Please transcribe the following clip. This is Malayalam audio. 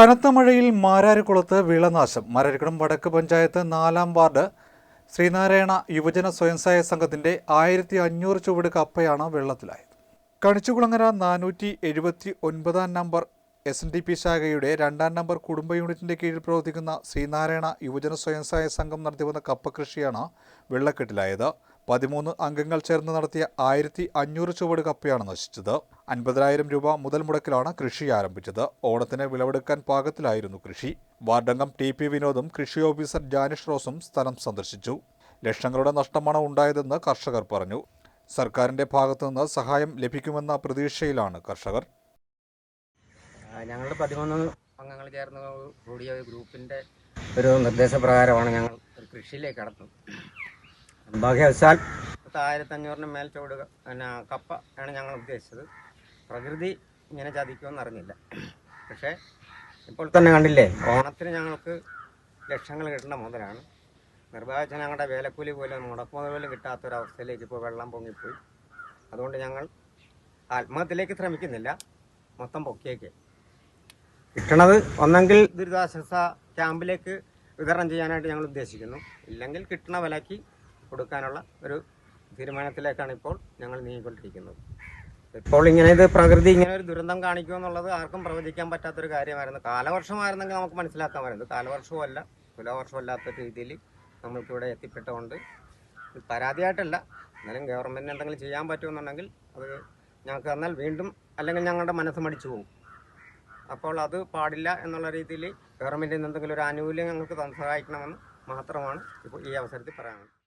കനത്ത മഴയിൽ മാരാരിക്കുളത്ത് വിളനാശം. മാരാരിക്കുളം വടക്ക് പഞ്ചായത്ത് നാലാം വാർഡ് ശ്രീനാരായണ യുവജന സ്വയം സഹായ സംഘത്തിന്റെ ആയിരത്തി അഞ്ഞൂറ് ചുവട് കപ്പയാണ് വെള്ളത്തിലായത്. കണിച്ചുകുളങ്ങര നാനൂറ്റി എഴുപത്തി ഒൻപതാം number S N D P ശാഖയുടെ രണ്ടാം നമ്പർ കുടുംബ യൂണിറ്റിന്റെ കീഴിൽ പ്രവർത്തിക്കുന്ന ശ്രീനാരായണ യുവജന സ്വയം സഹായ സംഘം നടത്തിവന്ന കപ്പ കൃഷിയാണ് വെള്ളക്കെട്ടിലായത്. പതിമൂന്ന് അംഗങ്ങൾ ചേർന്ന് നടത്തിയ ആയിരത്തി അഞ്ഞൂറ് ചുവട് കപ്പയാണ് നശിച്ചത്. അൻപതിനായിരം രൂപ മുതൽ മുടക്കിലാണ് കൃഷി ആരംഭിച്ചത്. ഓണത്തിന് വിളവെടുക്കാൻ പാകത്തിലായിരുന്നു കൃഷി. വാർഡംഗം ടി പി വിനോദും കൃഷി ഓഫീസർ ജാനിഷ് റോസും സ്ഥലം സന്ദർശിച്ചു. ലക്ഷങ്ങളുടെ നഷ്ടമാണ് ഉണ്ടായതെന്ന് കർഷകർ പറഞ്ഞു. സർക്കാരിന്റെ ഭാഗത്തുനിന്ന് സഹായം ലഭിക്കുമെന്ന പ്രതീക്ഷയിലാണ് കർഷകർ. ഞങ്ങളുടെ പതിമൂന്ന് അംഗങ്ങൾ ചേർന്ന് കൂടിയ ഒരു ഗ്രൂപ്പിന്റെ ഒരു നിർദ്ദേശപ്രകാരമാണ് ഞങ്ങൾ കൃഷിയിലേക്ക് കടത്തുന്നത്. നിർഭാഗ്യവശാൽ ആയിരത്തി അഞ്ഞൂറിന് മേൽ ചുവട് ക- പിന്നെ കപ്പ ആണ് ഞങ്ങൾ ഉദ്ദേശിച്ചത്. പ്രകൃതി ഇങ്ങനെ ചതിക്കുമെന്ന് അറിഞ്ഞില്ല. പക്ഷേ ഇപ്പോൾ തന്നെ കണ്ടില്ലേ? ഓണത്തിന് ഞങ്ങൾക്ക് ലക്ഷങ്ങൾ കിട്ടേണ്ട മുതലാണ്. നിർഭാഗ്യവശാൽ ഞങ്ങളുടെ വേലക്കൂലി പോലും മുടക്കുമുതൽ പോലും കിട്ടാത്തൊരവസ്ഥയിലേക്ക് ഇപ്പോൾ വെള്ളം പൊങ്ങിപ്പോയി. അതുകൊണ്ട് ഞങ്ങൾ ആത്മഹത്യയിലേക്ക് ശ്രമിക്കുന്നില്ല. മൊത്തം പൊക്കിയേക്ക്. കിട്ടണത് ഒന്നെങ്കിൽ ദുരിതാശ്വാസ ക്യാമ്പിലേക്ക് വിതരണം ചെയ്യാനായിട്ട് ഞങ്ങൾ ഉദ്ദേശിക്കുന്നു. ഇല്ലെങ്കിൽ കിട്ടണ വിലയ്ക്ക് കൊടുക്കാനുള്ള ഒരു തീരുമാനത്തിലേക്കാണ് ഇപ്പോൾ ഞങ്ങൾ നീങ്ങിക്കൊണ്ടിരിക്കുന്നത്. ഇപ്പോൾ ഇങ്ങനെ ഇത് പ്രകൃതി ഇങ്ങനെ ഒരു ദുരന്തം കാണിക്കുക എന്നുള്ളത് ആർക്കും പ്രവചിക്കാൻ പറ്റാത്തൊരു കാര്യമായിരുന്നു. കാലവർഷമായിരുന്നെങ്കിൽ നമുക്ക് മനസ്സിലാക്കാമായിരുന്നു. കാലവർഷവും അല്ല തുലാവർഷമല്ലാത്ത രീതിയിൽ നമ്മൾക്കിവിടെ എത്തിപ്പെട്ടുകൊണ്ട് പരാതിയായിട്ടല്ല. എന്നാലും ഗവൺമെന്റിന് എന്തെങ്കിലും ചെയ്യാൻ പറ്റുമെന്നുണ്ടെങ്കിൽ അത് ഞങ്ങൾക്ക് തന്നാൽ വീണ്ടും അല്ലെങ്കിൽ ഞങ്ങളുടെ മനസ്സ് മടിച്ചു പോകും. അപ്പോൾ അത് പാടില്ല എന്നുള്ള രീതിയിൽ ഗവൺമെന്റിൽ എന്തെങ്കിലും ഒരു ആനുകൂല്യം ഞങ്ങൾക്ക് സഹായിക്കണമെന്ന് മാത്രമാണ് ഇപ്പോൾ ഈ അവസരത്തിൽ പറയാനുള്ളത്.